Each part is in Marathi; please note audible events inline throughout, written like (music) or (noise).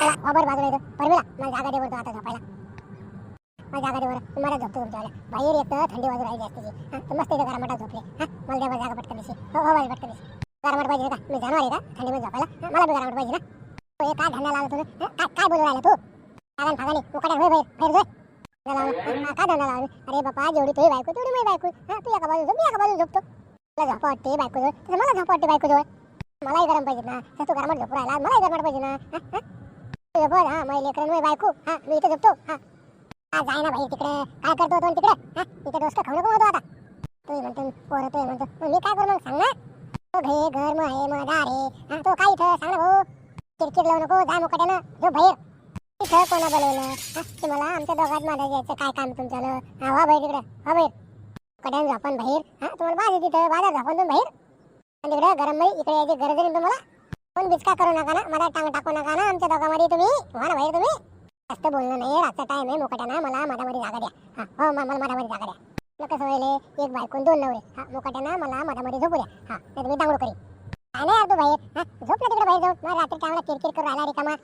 चला बाजूला येतो. परमिला मला जागा दे आता झोपायला. मला जागा दे मला झोपतो बाहेर येतं थंडी वाजू राहिली तर मस्त इथं गरमाटात झोपले. हा मला द्या जागा पटकन दिशी हो हो पटकन दिशी गरमाट पाहिजे का मी जाणार आहे का थंडीमध्ये झोपायला. मला बी गरमाट पाहिजे ना. तो काय धंदा लावला काय काय बोलू राहिला तू? फागान फागाने उकाड्या होय बाहेर बाहेर काय धंदा लावला अरे बापा जेवढी तुझी बायको तेवढी मी बायको. हा तू एका बाजू झोप मी एका बाजू झोपतो. मला झोपा वाटते बायको मला झोपा वाटते बायको मलाही गरम पाहिजे ना. तू गरमात झोपू राहिला मलाही गरमाट पाहिजे ना. हा, हा? तू झोप हा लेकरं माझी बायको हा मी इथे झोपतो हा. हा जाय ना भाई तिकडे काय करतो तो तिकडे हा इथे डोसकं खाऊ नको म्हणतो आता. तू म्हणतो पोरं तू म्हणतो मग मी काय करू मग सांग ना. तो घे घर मग आहे मग दार आहे हा तो काय इथं सांग ना भाऊ. किरकिर लावू नको जा मुकाट्यानं जो बाहेर. इथं कोणा बोलवलं हा ते मला आमच्या दोघात माझं यायचं काय काम तुमच्याला? हा हो वा बाहेर तिकडे हा हो बाहेर कड्यान झापण बाहेर हा तुम्हाला बाज तिथं बाजार झापण तुम्ही बाहेर. आणि तिकडे गरम बाई इकडे यायची गरज नाही तुम्हाला? फोन विचका करू नका ना मला टांग टाकू नका ना आमच्या दोघांमध्ये तुम्ही व्हा ना बाहेर तुम्ही. जास्त बोलणं नाही रातचा टाइम आहे ना मला मधामध्ये जागा द्या. हा हो मला मधामध्ये जागा द्या. मग कसं होईल एक बायकून दोन नवरे. हा ना मला मधामध्ये झोपू द्या. हा नाही तुम्ही दांगडू करी काय नाही यार तू बाहेर. हा झोप ना तिकडे बाहेर जाऊ मला रात्री टाइमला किरकिर करू राहिला रिकामा.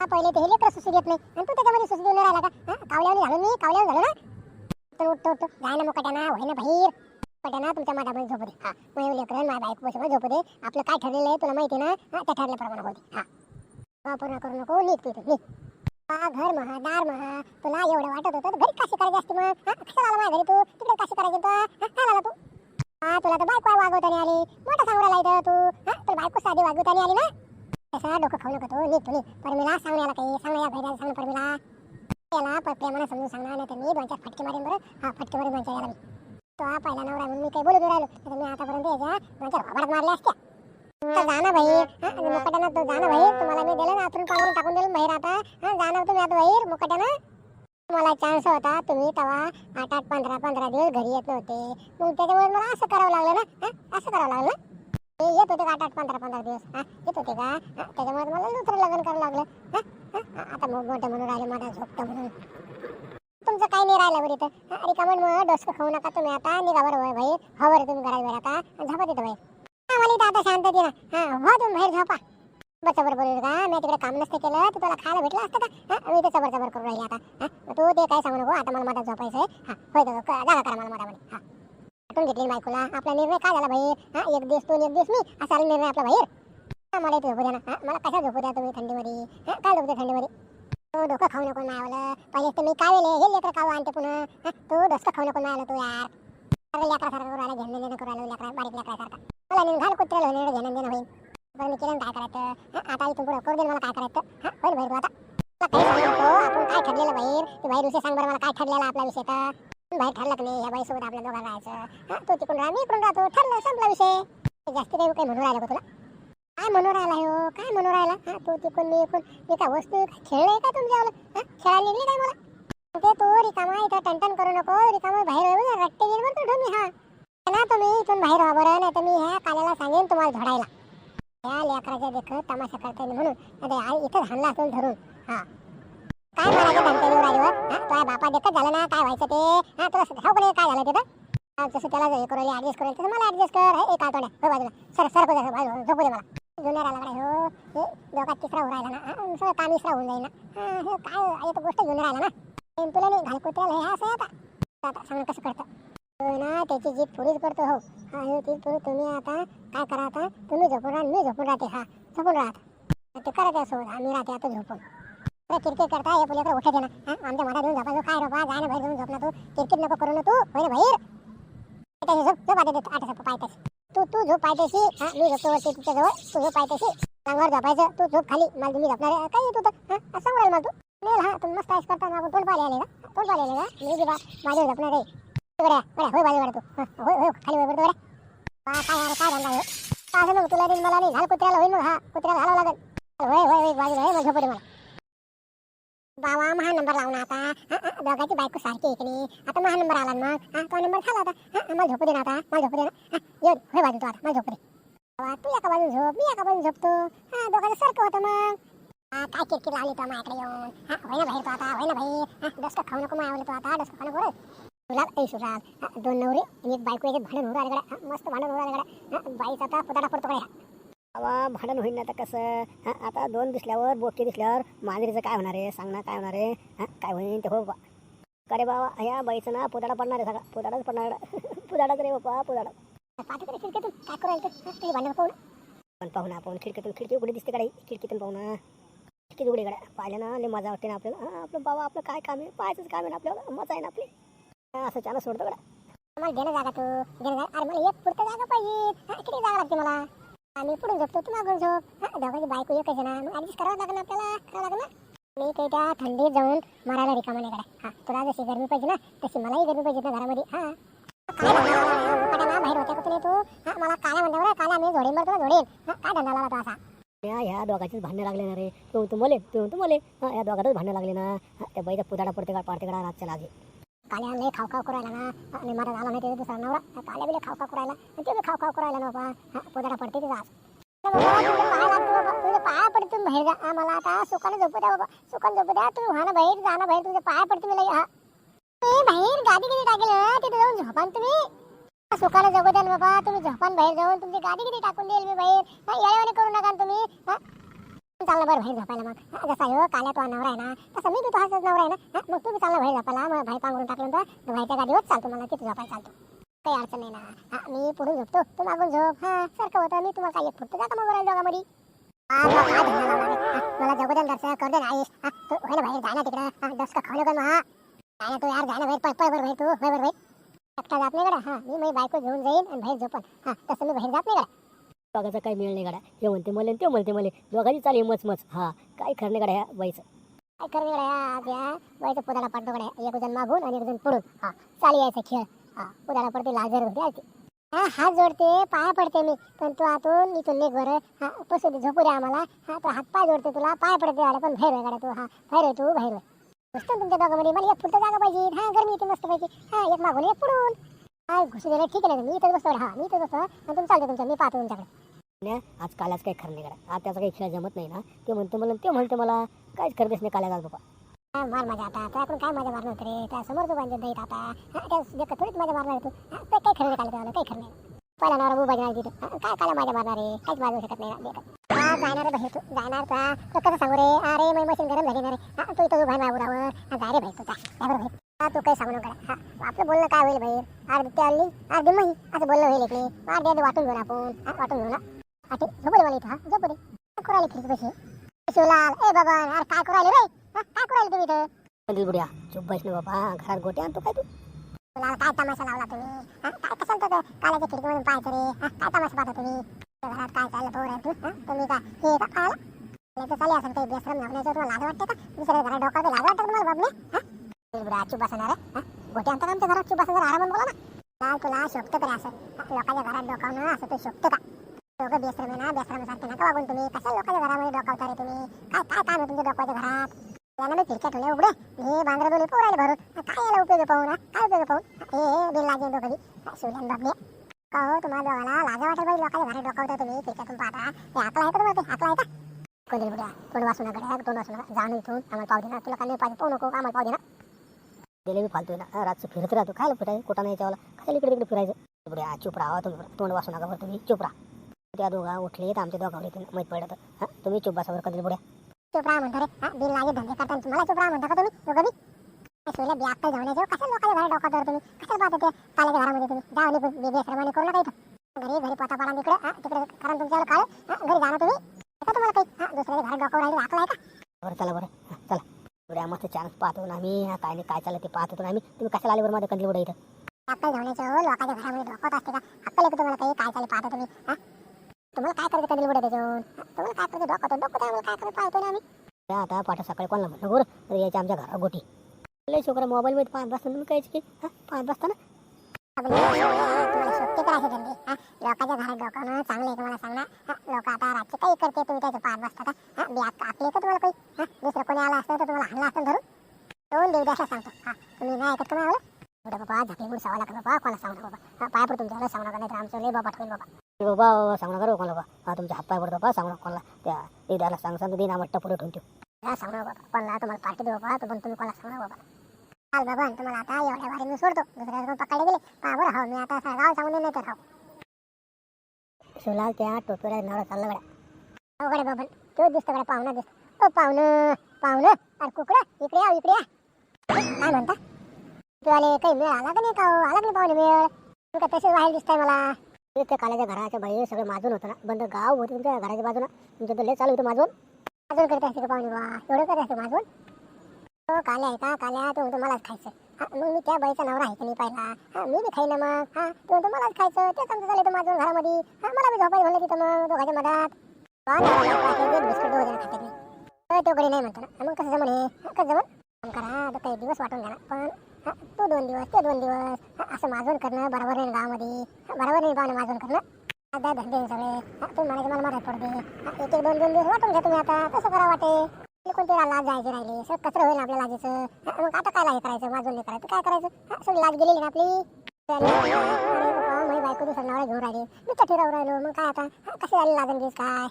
हा पहिले ते हे लेकरं सुसू देत नाही. आणि तू त्याच्यामध्ये सुसू देऊन राहिला का? हा कावल्यावर झालो मी कावल्यावर झालो ना? तर उठतो उठतो. जाय ना मुकाट्याना होय ना बाहेर. मुकाट्याना तुमच्या मधामध्ये झोपू दे. हा मग लेकरं माझ्या बायको बसून झोपू दे. आपलं काय ठरलेलं आहे तुला माहिती ना? हा त्या ठरल्याप्रमाणे होते हा. वापर करू नको. नीट पितो नीट हा घर महा दार महा. तुला एवढं वाटत होतं घरी कशी करायची असते मग. हा कशाला आला माझ्या घरी तू? तिकडे कशी करायची तू हा? काय आला तू? हा तुला तर बायको वागवताना आली. मोठा सांगू राहिला इथं तू. हा तुला बायको साधी वागवताना आली ना? तसा डोकं खाऊ नको तू? नीट तू परमिला सांगण्याला काही. सांगण्या भैया सांग परमिला. याला प- प्रेमानं समजून सांगणार नाही तर मी दोनच्या फटके मारेन बरं. हा फटके मारीन दोनच्या याला मी. तो हा पहिला नवरा म्हणून मी काही बोलू राहिलो तर मी आतापर्यंत याच्या माझ्या चार मारल्या असत्या तर जा ना भाई हा. तो जा ना भाई तुम्हाला मी दिलं ना आतून पावरून टाकून दिलं बाहेर आता हा. जाणार तुम्ही आता बाहेर मुकाट्यानं. मला चान्स होता तुम्ही तेव्हा आठ आठ पंधरा पंधरा दिवस घरी येत नव्हते. मग त्याच्यामुळे मला असं करावं लागलं ना हा? असं करावं लागलं ना. ते येत होते का आठ आठ पंधरा पंधरा दिवस हा. येत होते का त्याच्यामुळे मला दुसरं लग्न करावं लागलं हा? आता मग मोठं म्हणून राहिले मला झोपतं म्हणून. तुमचं काही नाही राहिलं बरं इथं. अरे का मग डोसकं खाऊ नका तुम्ही आता. निघा बरं होय बाहेर हा हो बरं तुम्ही घरात बाहेर आता. आणि झोपा तिथं बाहेर आम्हाला इथं आता शांतते ना हा हो तुम्ही बाहेर झोपा. चबर बरोबर बोलू का? मी तिकडे काम नसतं केलं. तर तुला खायला भेटलं असतं का? हा मी इथं चबर चबर करून राहिली आता. हा तू ते काय सांगू नको. आता मला मधात झोपायचं आहे. हा होय तर जागा करा मला मधामध्ये. हा. आठवून घेतली बायकोला. आपला निर्णय काय झाला भाई हा एक दिवस तू एक दिवस मी. असा निर्णय आपला बाहेर. मला इथे झोपू द्या ना. हा मला कशा झोपू द्या तुम्ही थंडीमध्ये? हा काय झोपते थंडीमध्ये? तू डोकं खाऊ नको मावलं पहिले तर मी काय वेळे हे लेकर खाऊ आणते पुन्हा हा? तू डोसकं खाऊ नको मावलं तू यार. अरे लेकरासारखं करू राहिला घेणं देणं करू राहिलं लेकरा बारीक लेकरासारखा. मला निघाल घाल कुत्र्याला होणे घेणं देणं होईल. पण मी केलं काय करायचं? आता इथून पुढं. करू दे मला काय करायचं? होईल बाहेर आता. आपण काय ठरलेलं बाहेर? तू बाहेर विषय सांग बरं मला काय ठरलेला आपला विषय तर. बाहेर ठरलं की नाही ह्या बाईसोबत आपल्या दोघांना राहायचं तू तिकडून राहा मी इकडून राहतो. ठरलं संपला विषय. जास्त काही काही म्हणून राहिलं का तुला? काय म्हणून राहिला हो काय म्हणून राहिला हा तू तिकून मी एकूण मी काय वस्तू काय खेळले का तुमच्यावर हा खेळायला निघली काय मला ते तू रिकामा इथं टनटन करू नको रिकामा बाहेर येऊ रट्टे घेऊन बरं तू मी हा ना तुम्ही इथून बाहेर व्हा बरं नाही तर मी ह्या काल्याला सांगेन तुम्हाला झोडायला या लेकराच्या देखत तमाशा करता येईल म्हणून आता इथं हाणला असेल धरून हा काय म्हणायचं धमक्या देऊ राहिली हा तुझ्या बापा देखत झालं ना काय व्हायचं ते हा तुला ठाऊक नाही काय झालं तिथं जसं त्याला हे करू ऍडजस्ट करेल तसं मला ऍडजस्ट कर हे एक आठवड्या हो बाजूला सर सर बाजूला झोपू दे मला जुन्या राहिला हो हे दोघात तिसरा होऊन राहिला ना हा, सगळं काम इसरा होऊन जाईल ना. हा, हे काय हो, आहे तर गोष्ट जुन्या राहिला ना. हे तुला नाही घालकुत्र्याला हे असं आता. आता सांग कसं करतं? हो ना त्याची जीत पुरीच करतो हो. हा हे तीच पुरी तुम्ही आता काय करा आता? तुम्ही झोपून राहा मी झोपून राहते हा. झोपून राहत ते करत असो आम्ही राहते आता झोपून. क्रिकेट किरकिर करता हे पुलेकर उठत आहे ना. हा आमच्या मधात येऊन झोपायचं काय रोपा जाय ना बाहेर जाऊन झोपला तू. किरकिर नको करू ना तू होय ना बाहेर? त्याची झोप झोप आता देतो आता पायथ्याशी तू तू झोप पायथ्याशी हा. मी झोपतो वरती तुझ्याजवळ तू झोप पायथ्याशी अंगावर झोपायचं. तू झोप खाली. मला तुम्ही झोपणार आहे. काय तू तर हा असं सांगू राहिला मला तू. नाही हा तू मस्त आयस करता. मागून तोंड पाहिले आले का तोंड पाहिले आले का मी बी बा माझ्यावर झोपणार आहे. गड्या गड्या होय बाजू तू. होय होय. खाली होय बरं बा काय यार काय धंदा आहे? हो? असं नको तुला देईन मला नाही. झालं कुत्र्याला होईल मग. हा कुत्र्याला घालावं लागेल. होय होय होय. बाजूला होय. मग झोपडे मला. बावा महा नंबर लावून आता हा, दोघांची बायको सारखी इकडे आता महा नंबर आला मग हा तो नंबर झाला आता. मला झोपू दे ना आता मला झोपू दे ना. हा, होय बाजू तू आता मला झोपू दे. तू एका बाजून झोप मी एका बाजून झोपतो. हा दोघांचं सारखं होतं मग. काय किरकिर लावली तो माझ्याकडे येऊन? हा होय ना बाहेर तो आता होय ना भाई डस्क खाऊ नको मावलं तो आता डस्क खाऊ नको तुला काही सुराल दोन नवरी आणि एक बायको याच्यात भांडण होऊ आलेकडे मस्त भांडण होऊ आलेकडे बाईचा आता पुताडा पडतो गड्या. बाबा भांडण होईन ना आता कसं? हां आता दोन दिसल्यावर बोके दिसल्यावर मांजरीचं काय होणार आहे? सांग ना काय होणार आहे? हां काय होईन ते हो बाबा का रे बाबा ह्या बाईचं ना पुदाडा पडणार आहे सगळा. पुदाडाच पडणार. (laughs) पुदाडाच रे बाबा पुदाडा खिडकीतून काय करू राहिलं तू? तुझी भांडण पाहू पण पाहू ना आपण खिडकीतून खिडकी उघडी दिसते कडे खिडकीतून पाहू ना. खिडकी उघडी कडे पाहिलं ना लय मजा वाटते ना आपल्याला. हां आपलं बाबा आपलं काय काम आहे? पाहायचंच काम आहे ना आपल्याला. मजा आहे ना आपली. असं छान सोडतो कडे मला देणं जागा तू. देणं जागा अरे मला एक पुरतं जागा पाहिजे. किती जागा लागते मला? आम्ही पुढून झोपतो तू मागून झोप. हा दोघांची बायको एकच आहे ना मग ऍडजस्ट करावं लागेल आपल्याला करावं लागेल ना? मी काही त्या थंडीत जाऊन मरायला रिकामा नाही करा हा तुला जशी गरमी पाहिजे ना तशी मलाही गरमी पाहिजे ना घरामध्ये. हा. काय हो, बाहेर होत्या का तुम्ही तू. हा मला काला म्हणतो बरं काला मी झोडीन बरं तुला झोडीन. हा काय धंदा लावला तू असा? ह्या दोघाचीच भांडणं लागले ना रे. तू तू मले तू तू मले ह्या दोघातच भांडणं लागले ना. त्या बाईचा पुदाडा पडते का पाडते का रातच्या लागे. काल्या लय खाव खाव करायला ना. आणि मला आला नाही त्याचा दुसरा नवरा. काल्या बी खाव खाव करायला. आणि ते बी खाव खाव करायला ना बाबा. पोदाडा पडते तिचा आज. अरे बाबा, पडते तुम्ही बाहेर जा. हा, मला आता सुखाने झोपू द्या बाबा. सुखाने झोपू द्या. तुम्ही व्हा ना बाहेर जा ना बाहेर. तुझे पाया पडते मी लई हा. बाहेर गादी किती टाकेल तिथे जाऊन झोपा तुम्ही. हा, सुखाने जगू द्या बाबा. तुम्ही झोपान बाहेर जाऊन. तुमची गादी किती टाकून देईल मी बाहेर. हा, करू नका तुम्ही. हा. चालला बरं बाहेर झोपायला मग. जसा हो काल्या तो नवरा आहे ना तसं मी बी तो हाच नवरा आहे ना. हा, मग बी चालला बाहेर झोपायला मग भाई पांघरून टाकलं तर भाईच्या गाडीवर चालतो मला तिथे झोपायला चालतो. काही अडचण नाही ना. हा मी पुढून झोपतो तू मागून झोप. हा सारखं होतं मी तुम्हाला काही फुटतो का मग राहील दोघांमध्ये. मला जगोदन दर्शन करू दे आईस तू होय ना बाहेर जाय तिकडं. दस का खाऊ नका ना हा. तू यार जाय बाहेर पळ पळ बरं बाहेर तू बाहेर बरं बाहेर. एकटा जात नाही गडा हा मी माझी बायको घेऊन जाईन आणि बाहेर झोपन. हा तसं मी बाहेर जात नाही गडा दोघाचा काही मिळ नाही गाडा हे म्हणते मला ते म्हणते मला. दोघांची चाली मच मच. हा काय खरं नाही गाड्या ह्या बाईचं. काय खरं नाही गाड्या आज या बाईचं पुदाला पाडतो गाड्या. एक जण मागून आणि एक जण पुढून. हा चाली यायचा खेळ. हा पुदाला पडते लाजर होते आलती हा हात जोडते पाय पडते मी. पण तू आतून इथून निघ बरं. हा बसू दे झोपू दे आम्हाला. हा तू हात पाय जोडते तुला. पाय पडते गाड्या पण भैर गाड्या तू. हा भैर तू भैर मस्त तुमच्या दोघांमध्ये. मला एक फुलतं जागा पाहिजे. हा गरमी येते मस्त पाहिजे हा एक मागून एक पुढून. दिलं ठीक आहे ना मी इथंच बसतो हा मी इथंच बसतो आणि तुम्ही चालते तुमच्या मी पाहतो तुमच्याकडे. आज कालाच काही खरं नाही गाड्या आज त्याचा काही खेळ जमत नाही ना. ते म्हणते मला ते म्हणते मला काहीच खरं नाही काल्या बाबा मार माझ्या आता त्याकडून काय माझ्या मारणार रे? त्या समोर तू बांधत आता. त्या देखत थोडीच माझ्या मारणार तू. ते काही खरं नाही त्याला काही खरं नाही. पहिला नवरा तिथं काय काला माझ्या मारणार आहे? काहीच वाजवू शकत नाही देखत हा जाणार रे बाहेर तू जाणार का तो कसं सांगू रे? अरे मी मशीन गरम झाली ना रे. हा तू इथं उभा आहे बाबूरावर हा जा रे भाई तू जा. जा भाई हा तू काही सांगू नका. हा आपलं बोलणं काय होईल बाहेर अर्धी ते आली अर्धी मही असं बोलणं होईल इकडे. अर्धी अर्धी वाटून घेऊ ना आपण. हा वाटून घेऊ ना ते झोपू दे मला इथं हा. झोपू दे काय खिडकी बशी शिवलाल ए बाबा अरे काय करू राहिले रे हा काय करू राहिले तुम्ही इथं? बुड्या चुप बस ना बाबा घरात गोट्या आणतो काय तू? तुला काय तमाशा लावला तुम्ही? हा? काय कशाला तर खिडकीमधून पाहायचं रे हा? काय तमाशा पाहता तुम्ही? घरात काय चाललं पोर आहे तू? हा? तुम्ही काय हे का तर चालले काही बेसरम लावण्याचं तुम्हाला लाज वाटते का? दुसऱ्या घरात लाज वाटतं तुम्हाला बाबने हा? चुप बसणार आहे? आमच्या घरात? आरामात बोला ना. लाल तुला शोभतं का असं. लोकांच्या घरात डोकावणं असं ते शोभतं का? दोघं बेसरम ना बेसरम नका वागून तुम्ही. कशा लोकांच्या घरामध्ये डोकावता रे तुम्ही? काय काय काम आहे तुमच्या डोक्याच्या घरात? त्यानं मी खिडक्या ठेवल्या उघडे. हे बांद्रा दोली पोरायला भरून. काय याला उपयोग पाहू ना? काय उपयोग पाहू? हे बिल लागेल कधी शिवल्यान बाबले का हो तुम्हाला दोघाला लाजा वाटेल लोकांच्या घरात डोकावता तुम्ही. खिडक्यातून पाहता. हे आकला आहे का तुम्हाला आकला आहे का? कोणी बुड्या तोंड वाचू नका तोंड नका इथून. आम्हाला पाहू दे ना. तुला काय पाहिजे? पाहू नको. आम्हाला पाहू देणार ना. गेले मी फालतोय ना. हा, रातचं फिरत राहतो. खायला फिरायचं कुठं नाही याच्यावाला कशाला इकडे तिकडे फिरायचं? बुड्या चुप राहा तुम्ही. तोंड वाचू नका बरं तुम्ही. चुप राहा. त्या दोघा उठले तर आमच्या दोघावर येते माहीत पडलं तर हां तुम्ही चुप बसा बरं कधी बुड्या चुप राहा म्हणतो रे. हा बिल लागे धंदे करता तुम्हाला. चुप राहा म्हणता का तुम्ही दोघं बी? शिवल्या बी अक्कल जाऊन यायचं कशा लोकांच्या घरात डोकावता तुम्ही? कशाला पाहता ते काल्याच्या घरामध्ये तुम्ही? जा आणि बेबी करू नका इथं. घरी घरी पोता पाडा तिकडे. हा तिकडे कारण तुमच्यावर काळ हा घरी जाणं तुम्ही. तुम्हाला काही? हा घरात डोकावर राहिली आकला आहे का? बरं चला बरं. हां, चला. बुड्या मस्त चान्स पाहतो ना आम्ही हा, काय नाही काय चाललं ते पाहतो ना आम्ही. तुम्ही कशाला आले बरं माझ्या कंदी बुड्या इथं? अक्कल धावण्याचं हो लोकांच्या घरामध्ये डोकत असते का? अक्कल येतं तुम्हाला काही? काय चालू पाहता तुम्ही? हा? तुम्हाला काय करायचं कधी बुडे त्याच्यावर? तुम्हाला काय करायचं? डोकं डोकं आम्हाला काय करायचं? पाहतो ना आम्ही. आता पाठा सकाळी कोणाला म्हणलं बरं तर यायच्या आमच्या घरा गोटी. लय छोकरा मोबाईलमध्ये पाहत बसता तुम्ही कायच की हां? पाहत बसता ना? आपण हो, हो, हो, तुम्हाला शोधते करायचे धंदे. हा लोकांच्या घरात डोकावणं चांगलं आहे तुम्हाला सांगणार. हा लोक आता रातचे काही करते तुम्ही त्याचं पाहत बसता का हा बी तुम्हाला काही हा दुसरं कोणी आलं असतं तर तुम्हाला हाणला असतं धरून. दोन देऊ द्या सांगतो. हा तुम्ही नाही ऐकत बाबा झाकली गुड सवा लागला बाबा? कोणाला सांगू बाबा? हा पाय पडतो तुमच्या सांगू नका नाही आमचं लय बाबा ठेवून बाबा. बाबा सांगू नका कोणाला बाबा हा तुमच्या हातपाय पडतो बाबा सांगू कोणाला? त्या सांग सांग दिन आम्हाला टपुरं ठेवून ठेव. सांगू बाबा. कोणाला तुम्हाला पार्टी देऊ बाबा पण तुम्ही कोणाला सांगू बाबा. चाल आणि तुम्हाला आता एवढ्या वारी मी सोडतो. दुसऱ्या कोण पकडले गेले. पहा बरं हो मी आता असं गाव सांगून नाही तर हो शिवलाल त्या टोपीला नवरा चालला गड्या. अवघड बाबा तो दिसतो कडे पाहुणा दिसतो. ओ पाहुणं पाहुणं अरे कुकडं इकडे या इकडे या. काय म्हणता? तू आले काही मेळ आला का नाही का हो? आला का नाही पाहुणे मेळ? तू का तसेच बाहेर दिसताय मला. ते काल्याच्या घराच्या बाहेर सगळं माजून होतं ना. बंद गाव होतं तुमच्या घराच्या बाजूला तुमचं तर लय चालू होतं माजून. अजून करत असते का पाहुणे बा एवढं करत असते माझून हो काल्या आहे का? काल्या तो म्हणतो मलाच खायचं हा मग मी त्या बाईचा नवरा आहे की नाही पाहिला? हा मी बी खाईन मग. हा तो म्हणतो मलाच खायचं. ते समजा झालं माझं घरामध्ये. हा मला बी झोपायला म्हणलं तिथं मग दोघांच्या मधात. बा नवरा पाहिजे, एक बिस्किट दोघं जण खातात नाही. तर तो गडी नाही म्हणतो ना. मग कसं जमन हे? हा, कसं जमन? काम करा आता काही दिवस वाटून घ्या ना पण हा, तू दोन दिवस ते दोन दिवस. हा, असं माजून करणं बरोबर नाही गावामध्ये. हा, बरोबर नाही पाहुणे माजून करणं. आता धंदे आहे सगळे. हा, तुम्ही म्हणायचे मला मदत पडते हा, एक एक दोन दोन दिवस वाटून घ्या तुम्ही आता. कसं करा वाटे. आपली कोणती लाज जायची राहिली? सर कचरं होईल आपल्या लाजेचं. हा, मग आता काय लाज करायचं? माजून नाही करायचं? काय करायचं? हा, सगळी लाज गेलेली ना आपली? अरे बाबा, माझी बायको दुसऱ्या नवरा घेऊन राहिली. मी तर ठरवून राहिलो. मग काय आता? हा, कशी झाली लाजन दिस काय?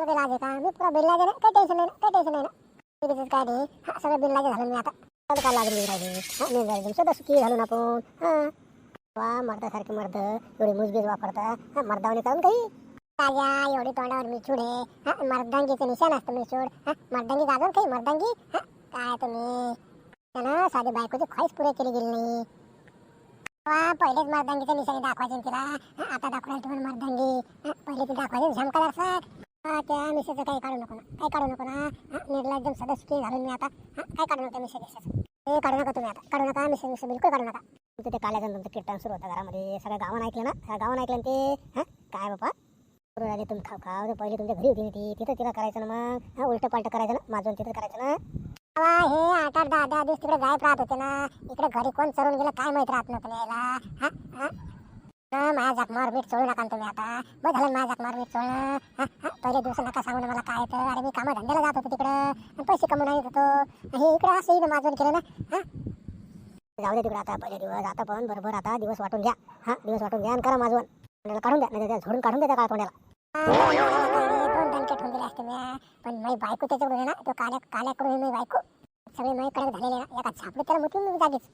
मध्ये लाज आहे का? मी पुरा बिल आहे ना? काही टेन्शन नाही ना? काही टेन्शन नाही ना? मी काय नाही? हा सगळं बिल बिनलाज झालं मी आता. आता काय लागली राहिली? हा मी जायचं सदा सुखी घालून आपण. हा. वा मर्दासारखे मर्द. एवढे मुजबीज वापरता. हा मर्दावणी करून काही? ताज्या एवढी तोंडावर मिचूड आहे हा मर्दांगीचं निशाण असतं मिचूड हा मर्दांगी गाजून काही मर्दांगी? हा काय तुम्ही? त्यानं साधी बायकोची ख्वाईस पुरे केली गेली नाही. वा पहिलेच मर्दांगीचं निशाणी दाखवायचे तिला. आता दाखवायला तुम्हाला मर्दांगी. पहिले ती दाखवायची झमकादार साठ त्या मिसेचं काही काढू नको ना काही काढू नको ना. हा निर्ला एकदम सदस्य घालून मी आता. हा काय काढू नका मिसे मिसेचं हे काढू नका तुम्ही आता. काढू नका मिसे मिसे बिलकुल काढू नका. तुमचं ते काल्याचं तुमचं कीर्तन सुरू होतं घरामध्ये. सगळ्या गावानं ऐकलं ना? सगळ्या गावानं ऐकलं ते हा काय बाबा? सुरू राहिले तुम्ही. खाव खाव ते पहिले तुमच्या घरी होती ना ती तिथं तिला करायचं ना मग. हा उलटं पालटं करायचं ना. माझं तिथं करायचं ना. वा, हे आठ आठ दहा दहा दिवस तिकडे गायब राहत होते ना. इकडे घरी कोण चरून गेलं काय माहीत राहत नव्हतं यायला हा हा. हा, माझ्या जाकमार मीठ चोळू नका ना तुम्ही आता. बघ झालं माझ्या जाकमार मीठ चोळणं. हा हा. पहिले दिवस नका सांगू ना मला काय तर अरे मी कामं धंद्याला जात होतो तिकडं. आणि पैसे कमवून येत होतो. हे इकडे असं इथं माझून केलं ना. हा. जाऊ दे तिकडे आता पहिले दिवस. आता पण बरोबर आता दिवस वाटून घ्या. हा दिवस वाटून घ्या आणि करा माझं म्हणजे काढून द्या नाही झोडून काढून द्या त्या तोंडाला? दोन दणके असते मी. पण माझी बायको त्याच्याकडून आहे ना तो काल्या करून माझी बायको. सगळे माझी कडक झालेले ना एका झापडीत त्याला मुतून मी जागीच.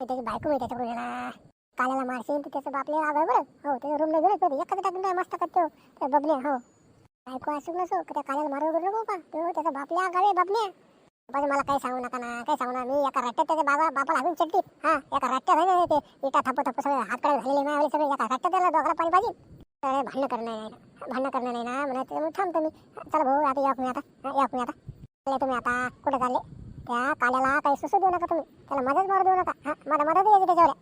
त्याची बायको मी त्याच्याकडून ना काल्याला मारशील तर त्याचं बापले बरं. हो त्याच्या रूमला गेलो होते. एखादं टाकून काय मस्त करतो हो, त्या बबने हो. बायको असू नसो त्या काल्याला मारू वगैरे नको का? तो त्याचा बापले आगावे बापने पण मला काही सांगू नका ना काही सांगू ना मी एका रट्ट्यात त्याच्या बाबा बापाला हागून चट्टी हा एका रट्ट्यात आहे ना ते इटा थप्प थप्प सगळे हात कडे झालेले नाही सगळे. एका रट्ट्यात त्याला दोघाला पाणी पाहिजे. तर भांडणं करणं नाही. भांडणं करणं नाही ना. म्हणा त्यामुळे थांबतो मी चला भाऊ आता या मी आता. हा, या आता. चालले तुम्ही आता. कुठे चालले? त्या काल्याला काही सुसू देऊ नका तुम्ही. त्याला मदत मारू देऊ नका. हा मला मदत यायची त्याच्यावर.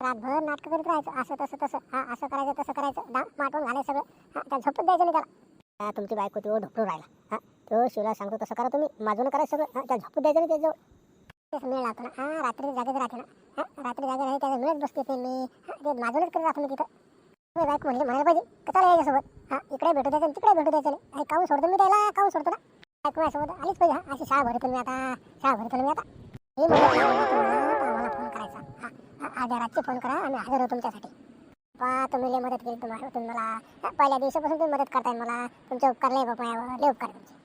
रातभर नाटकं करत राहायचं. असं तसं तसं. हा असं करायचं तसं करायचं. दाम माटून घालायचं सगळं. हा त्या झोपून द्यायचं नाही त्याला. तुमची बायको तो ढोकळून राहिला. हा तो शिवला सांगतो तसं करा तुम्ही माझून करा सगळं. हा त्या झोपून द्यायचं ना त्याचं तेच मेळ लावतो ना. हा रात्री जागेच राहते ना. हा रात्री जागे राहते त्याचा मिळत बसते ते मी. ते माझूनच करत राहतो मी तिथं. मी बायको म्हणली म्हणायला पाहिजे कसा चला याच्यासोबत? हा इकडे भेटू द्यायचं तिकडे भेटू द्यायचं नाही. अरे सोडतो मी त्याला? काऊन सोडतो ना? बायको माझ्यासोबत आलीच पाहिजे. हा अशी शाळा भरतो मी आता. शाळा भरतो मी आता. हे मला फोन करायचा. हा आज रातचे रात्री फोन करा आम्ही हजर होतो तुमच्यासाठी. पा तुम्ही लय मदत केली तुम्हाला. तुम्ही मला पहिल्या दिवसापासून तुम्ही मदत करताय मला. तुमचे उपकार लय बाबा लय उपकार तुमचे.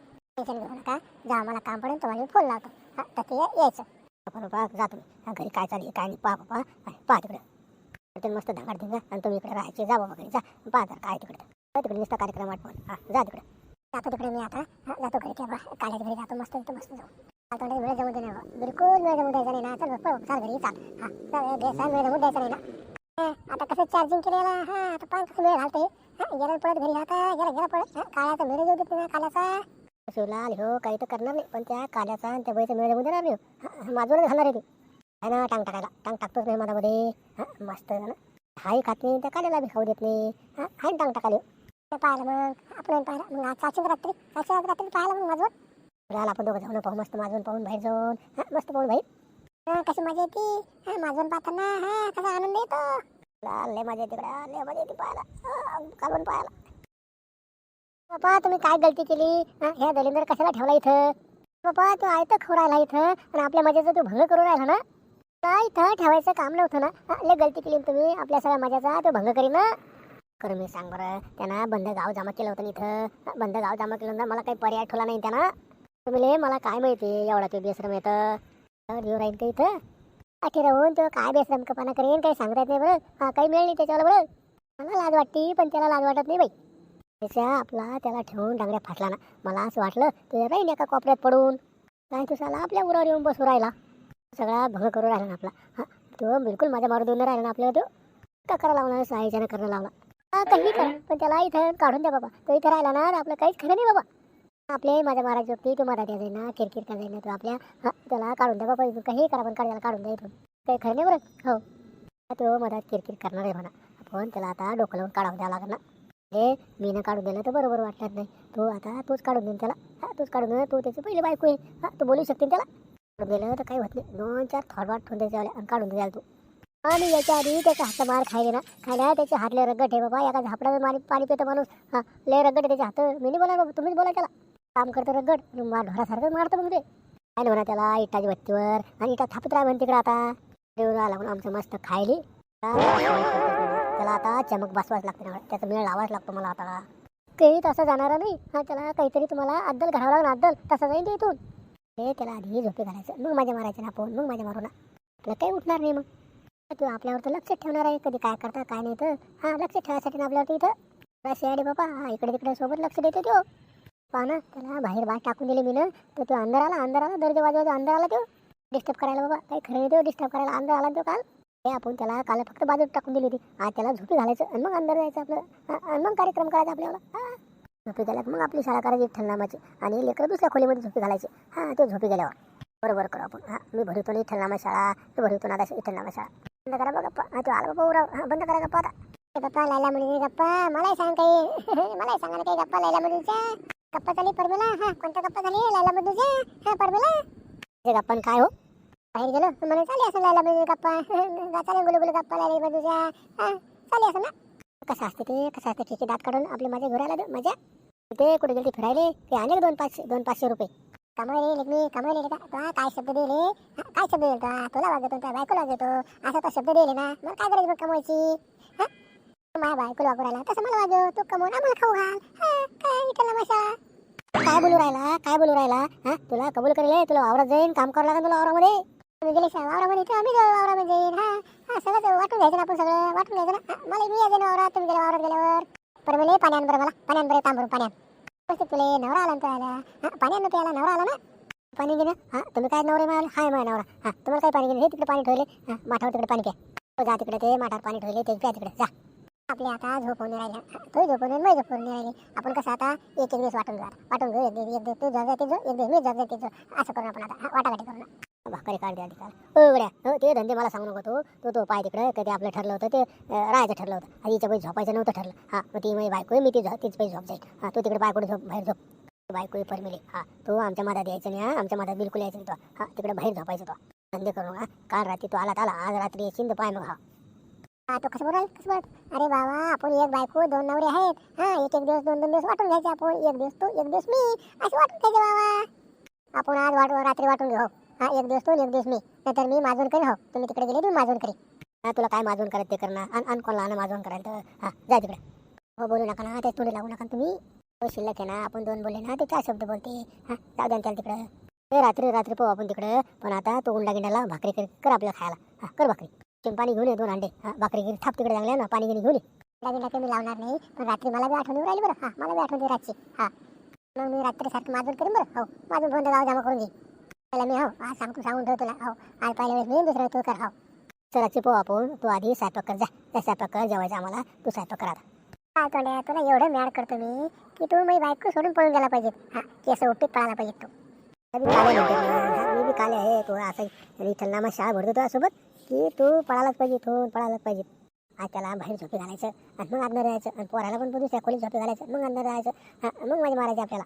टेन्शन घेऊ नका जा मला काम पडेल तुम्हाला मी फोन लावतो. हा तर ते यायचं. आपण पहा जा तुम्ही. घरी काय चालू काय नाही पहा बाबा हा, पहा तिकडे. ते मस्त धांगाड धिंगा आणि तुम्ही इकडे राहायचे जा बाबा घरी जा. पहा जरा काय तिकडे. तिकडे नुसता कार्यक्रम आठवण हा जा तिकडे. जातो तिकडे मी आता. जातो घरी ते काल्याच्या घरी जातो मस्त तिथं मस्त जाऊ. आता वेळ जमू दे बिलकुल वेळ जमू द्यायचा नाही ना. चल पळ, चाल घरी चाल. हा वेळ जमू द्यायचा नाही ना. आता कसं चार्जिंग केलेला हा आता पान कसं वेळ घालते हा गेला पळत घरी आता. गेला गेला पळत. हा, काळ्याचा मेळ येऊ देत नाही काल्याचा शिवलाल हो काही तर करणार नाही पण त्या काल्याचा आणि त्या बैचा मेळ जमू देणार नाही हो. घालणार आहे ती. आहे ना टांग टाकायला टांग टाकतोच नाही मधामध्ये हा मस्त ना. हाही खात नाही त्या काल्याला बी खाऊ देत नाही. हा हाय टांग टाकाले पाहिलं मग आपण पाहिलं. मग आज चाची रात्री? आज रात्री पाहिलं मग माझं राहिला आपण दोघं जाऊन पाहू मस्त माझून पाहून बाहेर जाऊन. हा मस्त पाहून बाहेर. कशी मजा येते. हा माझून पाहताना हा कसा आनंद येतो. लाल लय मजा येते लय मजा येते पाहायला. हा, पाहायला. बाबा तुम्ही काय गलती केली? ह्या दलिंदर कशाला ठेवला इथं? बाबा तू आहे तर राहिला इथं आणि आपल्या मजेचा तू भंग करून राहिला ना? काय इथं ठेवायचं काम नव्हतं ना? लय गलती केली तुम्ही आपल्या सगळ्या मजाचा तो भंग करीन ना? कर मी सांग बरं त्यांना बंद गाव जमा केलं होतं ना इथं? बंद गाव जमा केलं ना मला काही पर्याय ठेवला नाही त्यांना? तुम्ही मला काय माहिती एवढा ते बेसरम येतं देऊ येऊ राहील का इथं? अखे राहून तो काय बेसरम कपाना करेन काही सांगता येत नाही बरं. हा काही मिळ नाही त्याच्यावर बरं. मला लाज वाटते पण त्याला लाज वाटत नाही बाई. त्याच्या आपला त्याला ठेवून डांगड्या फाटला ना. मला असं वाटलं ते राहील एका कोपऱ्यात पडून? काय तू साला आपल्या उरावर येऊन बसू राहिला. सगळा भंग करू राहिला ना आपला. हा? तो बिलकुल माझ्या मारू देऊन राहिला ना आपल्याला तो का करा लावणार साईच्यानं करणं लावला? हा काही करा. पण त्याला इथं काढून द्या बाबा. तो इथं राहिला ना आपलं काहीच खरं नाही बाबा. आपले माझ्या महाराज होती तू मराठी जाईल ना किरकिर का जाईल ना तू आपल्या. हा त्याला काढून द्या बाबा इथून. काही करा पण काढ काढून द्या इथून. काही खरं नाही बरं. हो. तो मधात किरकिर करणार आहे म्हणा. आपण त्याला आता डोकं लावून काढावं द्यावं लागणार हे मी काढून दिलं तर बरोबर वाटणार नाही. तू आता तूच काढून देईन त्याला. हा तूच काढून दे. तू त्याची पहिले बायको आहे. हा तू बोलू शकते त्याला? काढून दिलं तर काही होत नाही. दोन चार थोडवाट ठेवून द्यायचे आणि काढून द्याल तू. आणि याच्या आधी त्याच्या हातचा मार खायले ना. खायला त्याचे हातले रगट आहे बाबा. एका झापडा मारी पाणी पितो माणूस. हा लय रगट आहे त्याचे हात. मी नाही बोला बाबा. तुम्हीच बोला त्याला. काम करतो रगट मार ढोरासारखं मारतो मग ते. काय म्हणा त्याला? इटाच्या भट्टीवर आणि इटा थापत राहा म्हणते तिकडे आता. देऊन आला म्हणून आमचं मस्त खायली. त्याला आता चमक बसवाच लागते ना त्याचा मेळ लावाच लागतो मला आता. काही तसं जाणार नाही. हा त्याला काहीतरी तुम्हाला अद्दल घालावं लागणार अद्दल. तसा जाईल इथून. ते त्याला आधी झोपे घालायचं. मग माझ्या मारायचं ना आपण मग माझ्या मारू ना. आपलं काही उठणार नाही मग. तू आपल्यावर तर लक्ष ठेवणार आहे. कधी काय करता काय नाही तर हा लक्ष ठेवायसाठी ना आपल्यावर इथं. बस याडे बाबा. हा इकडे तिकडे सोबत लक्ष देतो तो. पहा ना त्याला बाहेर बाहेर टाकून दिले मी ना तर तो अंदर आला अंदर आला दर्जा वाजवायचा अंदर आला तो. डिस्टर्ब करायला बाबा. काही खरं नाही तो. डिस्टर्ब करायला अंदर आला तो काल. आपण त्याला काल फक्त बाजूत टाकून दिली होती. आज त्याला झोपी घालायचं आणि मग अंदर जायचं आपलं. आणि मग कार्यक्रम करायचा आपल्याला. झोपी गेल्यात मग आपली शाळा करायची ठलनामाची आणि लेकरं दुसऱ्या खोलीमध्ये झोपी घालायची. हा ते झोपी गेल्यावर. बरोबर करू आपण. हा मी भरवतो नाही ठलनामा शाळा. तू भरवतो ना आता ठलनामा शाळा. बंद करा बघा गप्पा तू आलो बाबा उराव हा बंद करा गप्पा आता. गप्पा लायला मुली गप्पा. मलाही सांग काही. (laughs) मलाही सांगा ना काही गप्पा लायला मुलीच्या. गप्पा झाली परमेला हा कोणत्या गप्पा झाली लायला मुलीच्या. हा परमेला गप्पा काय हो? बाहेर गेलो म्हणे चालू असं लायला पाहिजे म्हणजे गप्पा. (laughs) चालेल गुलू गुलू गप्पा लायला पाहिजे हा असं ना. कसं असते ते कसं असते ठीक दात काढून आपले माझ्या घराला दे मजा? ते कुठे गेली फिरायले? ते आणले दोन पाचशे दोन पाचशे रुपये. कमावले लेखमी कमावले का तुला काय शब्द दिले? काय शब्द दिले तुला? तुला वागतो त्या बायकोला वागतो असा तो शब्द दिले ना मग काय करायचं मग कमवायची? माझ्या बायकोला वागू राहिला तसं मला वागव तू कमवून आम्हाला खाऊ घाल. हा काय विठ्ठला मशाळा काय बोलू राहिला काय बोलू राहिला? हा तुला कबूल करेल तुला वावरात जाईन काम करावं लागेल तुला वावरामध्ये. गेले वावरामध्ये तर आम्ही वावरामध्ये. हा हा सगळं वाटून घ्यायचं ना आपण सगळं वाटून घ्यायचं ना. मला मी यायचं वावरात तुम्ही गेल्या वावरात गेल्यावर. पर पाण्यान बरं मला पाण्यान बरं तांबरून पाण्यान. नवरा आला तो आला हा पाण्यानं तो आला नवरा आला ना? पाणी घेणं? हा तुम्ही काय नवरे मिळाले हाय नवरा. हा तुम्हाला काय पाणी घेणं? हे तिकडे पाणी ठेवले. हा माठावर तिकडे पाणी प्या जा तिकडे ते माठावर पाणी ठेवले ते प्या तिकडे. जा. आपले आता झोपवून राहिला. तू झोपवून मी झोपवून राहिले. आपण कसं आता एक एक दिवस वाटून घेऊ वाटून घेऊ एक दिवस तू जर एक दिवस मी जर असं करून आपण आता वाटाघाटी करून भाकरी काढ द्या तिकडे हो ते धंदे मला सांगू नको तू. तो तो पाय तिकडे कधी आपलं ठरलं होतं ते राहायचं ठरलं होतं. आणि हिच्या पैसे झोपायचं नव्हतं ठरलं. हा मग ती माझी बायको आहे, मी ती तीच पैसे झोप जाईल. हा तू तिकडे बायकोडे झोप बाहेर झोप. बायको आहे परमिली. हा तू आमच्या मधात यायचं नाही हा. आमच्या मधात बिलकुल यायचं नाही तो. हा तिकडे बाहेर झोपायचं तो. धंदे करू नका काल रात्री तू आला आला. आज रात्री येशील तर पाय मग हा. हा तो कसं बोलाल? कसं बोल अरे बाबा आपण एक बायको दोन नवरे आहेत. हा एक एक दिवस दोन दोन दिवस वाटून घ्यायचे आपण. एक दिवस तू एक दिवस मी. असं वाटून घ्यायचे बाबा. आपण आज वाट रात्री वाटून घेऊ. हा एक दिवस तू एक दिवस मी. नाहीतर मी माजून करीन हो. तुम्ही तिकडे गेले तुम्ही माजून करी हा तुला काय माजून करत ते करणार? आणि कोणाला आणा माजून करायला तर. हा जा तिकडे. हो बोलू नका ना ते तोंडी लागू नका तुम्ही. हो शिल्लक आहे ना आपण दोन बोलले ना ते चार शब्द बोलते. हा जाऊ द्या त्याला तिकडे. ते रात्री रात्री पाहू आपण तिकडे. पण आता तो गुंडा गिंडाला भाकरी कर कर आपल्याला खायला. हा कर भाकरी. चिम पाणी घेऊन ये दोन अंडे. हा भाकरी गिरी थाप तिकडे चांगल्या ना पाणी गिनी घेऊन ये. नवीन नवीन मी लावणार नाही पण रात्री मला बी आठवण येऊ राहिली बरं. हा मला बी आठवण रातची. हा. मग मी रात्री सारखं माजून करीन बरं. हो माझून फोन गाव जमा करून देईन त्याला मी हो. आज सांगतो सांगून ठेव तुला हो. आज पहिल्या वेळेस मी दुसऱ्या तू कर हो. चलाची पाहू आपण तू आधी स्वयंपाक कर जा. त्या स्वयंपाक कर जेवायचं आम्हाला. तू स्वयंपाक करा काय तोंड्या तुला एवढं मॅड करतो मी की तू माझी बायको सोडून पळून गेला पाहिजे हा केस उठीत पळायला पाहिजे तू. मी बी काले म्हणते मी बी काले आहे. तू असं विठ्ठलनामा शाळा भरतो तुझ्यासोबत की तू पळायलाच पाहिजे तू पळायलाच पाहिजे. आज त्याला बाहेर झोपी घालायचं आणि मग अंदर राहायचं आणि पोराला पण दुसऱ्या खोलीत झोपी घालायचं मग अंदर राहायचं हा, मग माझी मारायची आपल्याला.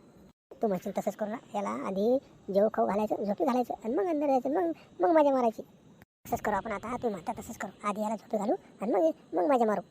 तू म्हणशील तसंच करू ना याला आधी जेव खाऊ घालायचं झोपी घालायचं आणि मग अंदर जायचं मग मग माझ्या मारायची. तसंच करू आपण आता तू म्हणता तसंच करू. आधी याला झोपी घालू आणि मग मग माझ्या मारू.